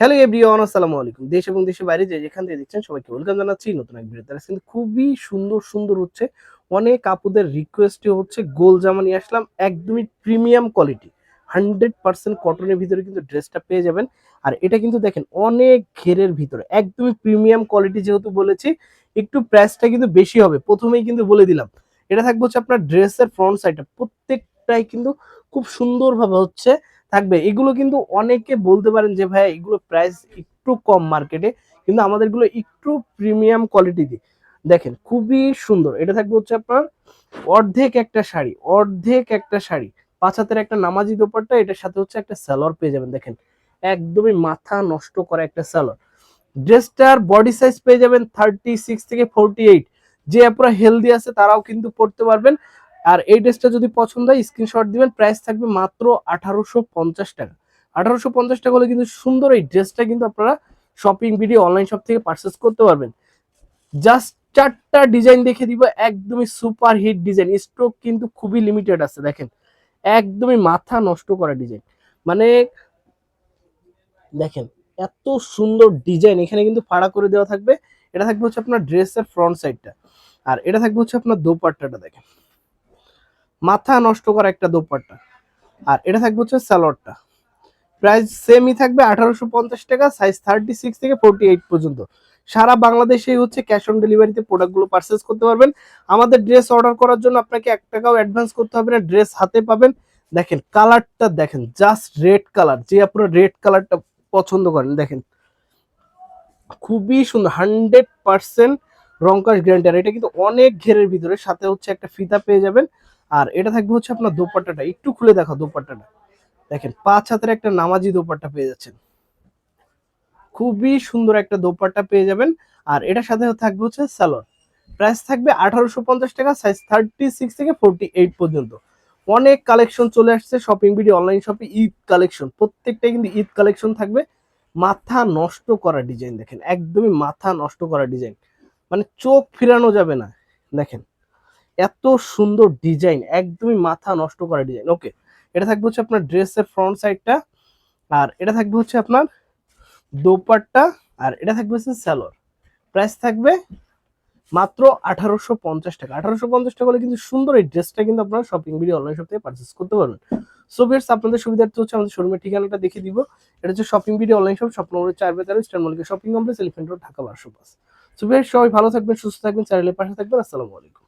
Hello everyone আসসালামু আলাইকুম। দেশ এবং দেশের বাইরে যে যেখান থেকে দেখছেন সবাইকে ওয়েলকাম জানাচ্ছি নতুন এক ভিডিও তারা কিন্তু খুবই সুন্দর সুন্দর হচ্ছে, অনেক আপুদের রিকোয়েস্টে হচ্ছে গোল জামা নিয়ে আসলাম, একদমই প্রিমিয়াম কোয়ালিটি হান্ড্রেড পার্সেন্ট কটনের ভিতরে কিন্তু ড্রেসটা পেয়ে যাবেন। আর এটা কিন্তু দেখেন, অনেক ঘেরের ভিতরে, একদমই প্রিমিয়াম কোয়ালিটি যেহেতু বলেছি, একটু প্রাইসটা কিন্তু বেশি হবে। প্রথমেই কিন্তু বলে দিলাম, এটা থাকবে হচ্ছে আপনার ড্রেসের ফ্রন্ট সাইডটা প্রত্যেকটাই কিন্তু খুব সুন্দরভাবে হচ্ছে থাকবে। এগুলো কিন্তু অনেকে বলতে পারেন যে, ভাই, এগুলো প্রাইস একটু কম মার্কেটে কিন্তু আমাদেরগুলো একটু প্রিমিয়াম কোয়ালিটি দিয়ে দেখেন, খুবই সুন্দর। এটা থাকবে হচ্ছে আপনার অর্ধেক একটা শাড়ি, অর্ধেক একটা শাড়ি। পাঁচ হাতের একটা নামাজি দোপারটা এটার সাথে হচ্ছে একটা স্যালোয়ার পেয়ে যাবেন। দেখেন, একদমই মাথা নষ্ট করা একটা স্যালোয়ার ড্রেসটার বডি সাইজ পেয়ে যাবেন থার্টি সিক্স থেকে ফোরটি এইট যে আপনারা হেলদি আছে, তারাও কিন্তু পড়তে পারবেন। আর এই ড্রেসটা যদি পছন্দ হয় স্ক্রিনশট দিবেন প্রাইস থাকবে মাত্র আঠারোশো পঞ্চাশ টাকা। আঠারোশো পঞ্চাশ টাকা হলে কিন্তু সুন্দর এই ড্রেসটা কিন্তু আপনারা শপিং ভিডিও অনলাইন শপ থেকে পারচেস করতে পারবেন। জাস্ট চারটা ডিজাইন দেখে দিব, একদমই সুপার হিট ডিজাইন স্ট্রোক কিন্তু খুবই লিমিটেড আছে, দেখেন। একদমই মাথা নষ্ট করা ডিজাইন মানে দেখেন, এত সুন্দর ডিজাইন এখানে কিন্তু ফাড়া করে দেওয়া থাকবে। এটা থাকবে হচ্ছে আপনার ড্রেসের ফ্রন্ট সাইডটা আর এটা থাকবে হচ্ছে আপনার দোপাট্টাটা, দেখেন। মাথা নষ্ট করা একটা দোপাট্টা। আর এটা থাকবে হচ্ছে স্যালোয়ারটা প্রাইস সেমই থাকবে আঠারোশো পঞ্চাশ টাকা সাইজ থার্টি সিক্স থেকে ফোরটি এইট পর্যন্ত। সারা বাংলাদেশেই হচ্ছে ক্যাশ অন ডেলিভারিতে প্রোডাক্টগুলো পারচেস করতে পারবেন। আমাদের ড্রেস অর্ডার করার জন্য আপনাকে এক টাকাও অ্যাডভান্স করতে হবে না ড্রেস হাতে পাবেন। দেখেন কালারটা দেখেন জাস্ট রেড কালার যে আপনারা রেড কালারটা পছন্দ করেন, দেখেন। খুবই সুন্দর হান্ড্রেড পার্সেন্ট রংকাশ আর এটা কিন্তু অনেক ঘেরের ভিতরে, সাথে হচ্ছে একটা ফিতা পেয়ে যাবেন। আর এটা থাকবে হচ্ছে আপনার দোপাট্টাটা। একটু খুলে দেখো দোপাট্টাটা। দেখেন, পাঁচ হাতের একটা নামাজি দোপাট্টা পেয়ে যাচ্ছেন। খুবই সুন্দর একটা দোপাট্টা পেয়ে যাবেন। আর এটার সাথে থাকবে হচ্ছে স্যালোয়ার প্রাইস থাকবে আঠারোশো পঞ্চাশ টাকা সাইজ থার্টি সিক্স থেকে ফোরটি এইট পর্যন্ত। অনেক কালেকশন চলে আসছে শপিং ভিডিও অনলাইন শপে ঈদ কালেকশন। প্রত্যেকটাই কিন্তু ঈদ কালেকশন থাকবে। মাথা নষ্ট করা ডিজাইন দেখেন, একদমই মাথা নষ্ট করা ডিজাইন মানে চোখ ফিরানো যাবে না। দেখেন এত সুন্দর ডিজাইন, একদমই মাথা নষ্ট করা ডিজাইন। ওকে এটা থাকবে হচ্ছে আপনার ড্রেসের ফ্রন্ট সাইডটা আর এটা থাকবে হচ্ছে আপনার দোপাট্টা, আর এটা থাকবে হচ্ছে স্যালোয়ার প্রাইস থাকবে মাত্র আঠারোশো পঞ্চাশ টাকা। আঠারোশো পঞ্চাশ টাকা হলে কিন্তু সুন্দর এই ড্রেসটা কিন্তু আপনারা শপিং ভিডিও অনলাইন শপ থেকে পারচেস করতে পারবেন। সো বিয়ার্স আপনাদের সুবিধার্থে হচ্ছে আমাদের শোরুমের ঠিকানাটা দেখিয়ে দিব। এটা হচ্ছে শপিং ভিডিও অনলাইন শপ স্বপ্ন নম্বর চার বেতার star Mallika shopping complex elephant road Dhaka বারোশো পাঁচ। সো বিয়ার্স সবাই ভালো থাকবেন, সুস্থ থাকবেন চ্যানেলের পাশে থাকবেন, আসসালামু আলাইকুম।